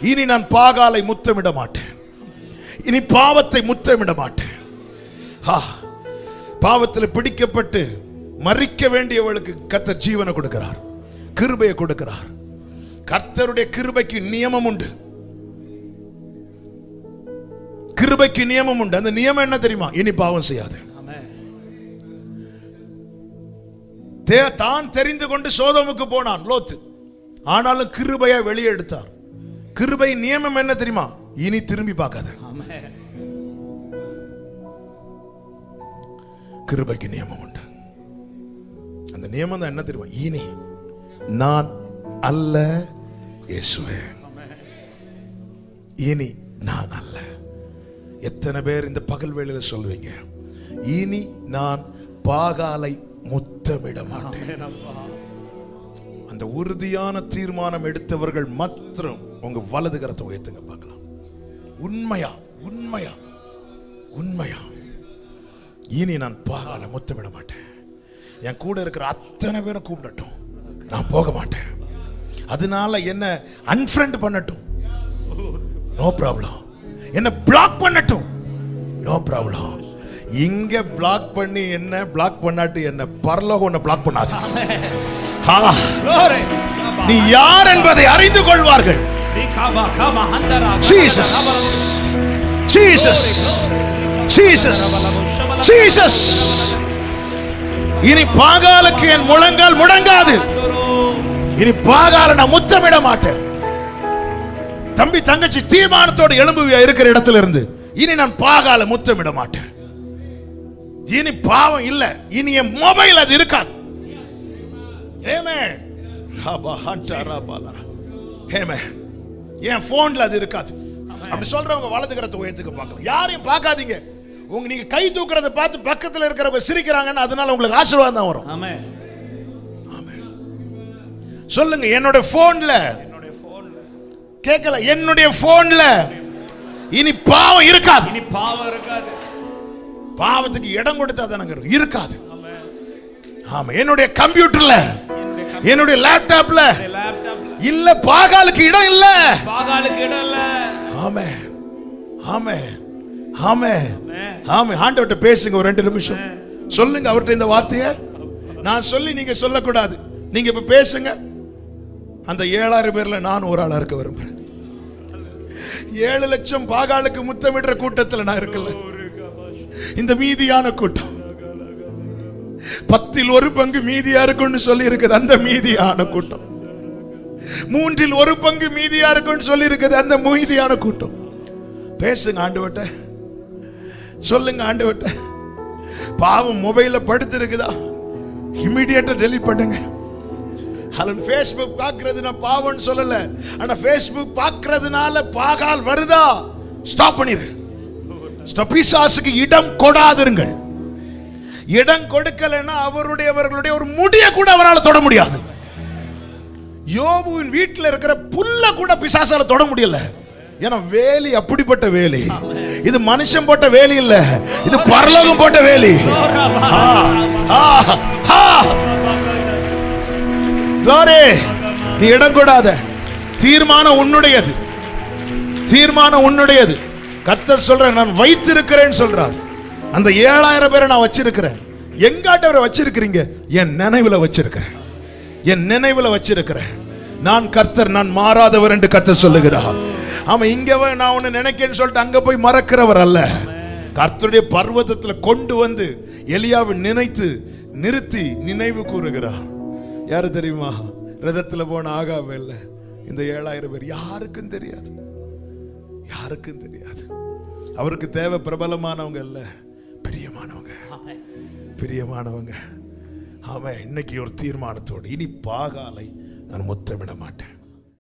இனி நான் பாகாலை முத்தமிட மாட்டேன் இனி பாவத்தை முத்தமிட மாட்டேன் பாவத்தில் பிடிக்கப்பட்டு மறிக்க வேண்டியவளுக்கு கர்த்தர் ஜீவனை கொடுக்கிறார் கிருபையை கொடுக்கிறார். கர்த்தருடைய கிருபைக்கு நியமம் உண்டு. கிருபைக்கு நியமம் உண்டு. அந்த நியமம் என்ன தெரியுமா? இனி பாவம் செய்யாது. தான் தெரிந்து கொண்டு சோதமுக்கு போனான் லோத்து. ஆனாலும் கிருபையா வெளியே எடுத்தார். கிருபை நியமம் என்ன தெரியுமா? இனி திரும்பி பார்க்காத. கிருபைக்கு நியமம் உண்டு. அந்த நியமம் தான் என்ன தெரியுமா? இனி நான் அல்ல இயேசுவே. இனி நான் அல்ல. எத்தனை பேர் இந்த பகல் வேளையில சொல்லுவீங்க? இனி நான் பாகாலை முத்தமிட மாட்டேன். அந்த உறுதியான தீர்மானம் எடுத்தவர்கள் மாத்திரம் உங்க வலது கரத்தை உயர்த்துங்க பார்க்கலாம். உண்மையா? உண்மையா? உண்மையா? இனி நான் பாகால முத்தமிட மாட்டேன். என் கூட இருக்கிற அத்தனை பேரும் கூப்பிடட்டும். நான் போக மாட்டேன். அதனால என்ன அன்ஃப்ரெண்ட் பண்ணட்டும். நோ ப்ராப்ளம் என்ன பிளாக் பண்ணட்டும். நோ ப்ராப்ளம் இங்க பிளாக் பண்ணி என்ன பிளாக் பண்ணாட்டு என்ன? பரலோகம் உன்னை பிளாக் பண்ணாது. நீ யார் என்பதை அறிந்து கொள்வார்கள். Jesus. ஜீசஸ் ஜீசஸ் ஜீசஸ் இனி பாகாலுக்கு என் முழங்கால் முடங்காது. இனி பாகால நான் முத்தமிட மாட்டேன். தம்பி தங்கச்சி தீர்மானத்தோடு எலும்பு இருக்கிற இடத்துல இருந்து இனி நான் பாகால முத்தமிட மாட்டேன். இனி பாவம் இல்ல. இனி என் மொபைல் அது இருக்காது. ஏமே ராபா ஹண்டா ராபாலா ஏமே என் போன்ல அது இருக்காது. அப்படி சொல்றவங்க வலது கரத்தை உயர்த்துக்க பார்க்கலாம் யாரையும் பார்க்காதீங்க. உங்க நீங்க கை தூக்குறத பார்த்து பக்கத்துல இருக்கிறவங்க சிரிக்கிறாங்கன்னு அதனால உங்களுக்கு ஆசீர்வாதம் தான் வரும். ஆமென். சொல்லுங்க என்னோட என்னுடைய போன்ல கேட்கல என்னுடைய போன்ல இனி பாவம் இருக்காது. இனி பாவம் இருக்காது. பாவத்துக்கு இடம் கொடுத்தா தானங்க. இருக்காது. ஆமா என்னுடைய கம்ப்யூட்டர்ல என்னுடைய லேப்டாப்ல இல்ல பாகாலுக்கு இடம் இல்ல. பாகாலுக்கு இடம் இல்ல. ஆமே ஆமே ஆமே ஆமே. ஆண்டவர்கிட்ட பேசுங்க ஒரு ரெண்டு நிமிஷம். சொல்லுங்க அவர்கிட்ட இந்த வார்த்தையை. நான் சொல்லி நீங்க சொல்லக்கூடாது. நீங்க இப்ப பேசுங்க. அந்த ஏழாயிரம் பேர்ல நான் ஒரு ஆளா இருக்க விரும்புறேன். ஏழு லட்சம் பாகாலுக்கு முத்தமிடுற கூட்டத்துல நான் இருக்கல. இந்த மீதியான கூட்டம். பத்தில் ஒரு பங்கு மீதியா இருக்கும்னு சொல்லி இருக்குது அந்த மீதியான கூட்டம். மூன்றில் ஒரு பங்கு மீதியா இருக்கும்னு சொல்லி இருக்குது அந்த மீதியான கூட்டம். பேசுங்க ஆண்டு சொல்லுங்க ஆண்டவட்ட பாவம் மொபைல படுத்து இருக்குதா இமிடியேட்டா டெலிட் பண்ணுங்க. அல்லது ஃபேஸ்புக் பார்க்கறது நான் பாவம்னு சொல்லல. ஆனா ஃபேஸ்புக் பார்க்கறதுனால பாகால் வருதா? ஸ்டாப் பண்ணிடு பிசாசுக்கு இடம் கொடாதிருங்கள். இடம் கொடுக்கலைன்னா அவருடையவர்களுடைய ஒரு முடிய கூட அவரால் தொட முடியாது. யோபுவின் வீட்டில் இருக்கிற புல்ல கூட பிசாசால தொட முடியல. ஏன்னா வேலி அப்படிப்பட்ட வேலி. இது மனுஷன் போட்ட வேலி இல்ல. இது பரலோகம் போட்ட வேலி. நீ இடம் கொடாத. தீர்மானம் உன்னுடையது. தீர்மானம் உன்னுடையது. கர்த்தர் சொல்ற நான் வைத்திருக்கிறேன்னு சொல்றார். அந்த ஏழாயிரம் பேரை நான் வச்சிருக்கிறேன். எங்காட்டவரை வச்சிருக்கிறீங்க? என் நினைவுல வச்சிருக்கிறேன். என் நினைவுல வச்சிருக்கிறேன். நான் கர்த்தர் நான் மாறாதவர் என்று கர்த்தர் சொல்லுகிறார். ஆமா இங்க நான் ஒண்ணு நினைக்கேன்னு சொல்லிட்டு அங்க போய் மறக்கிறவர் அல்ல. கர்த்தருடைய பர்வதத்துல கொண்டு வந்து எலியாவை நினைத்து நிறுத்தி நினைவு கூறுகிறார். யாரு தெரியுமா? ரதத்துல போன ஆகாம இல்லை. இந்த ஏழாயிரம் பேர் யாருக்கும் தெரியாது. யாருக்கும் தெரியாது. அவருக்கு தேவை பிரபலமானவங்க இல்ல. பிரியமானவங்க. பிரியமானவங்க. அவன் இன்னைக்கு ஒரு தீர்மானத்தோடு இனி பாகாலை நான் முத்தமிட மாட்டேன்.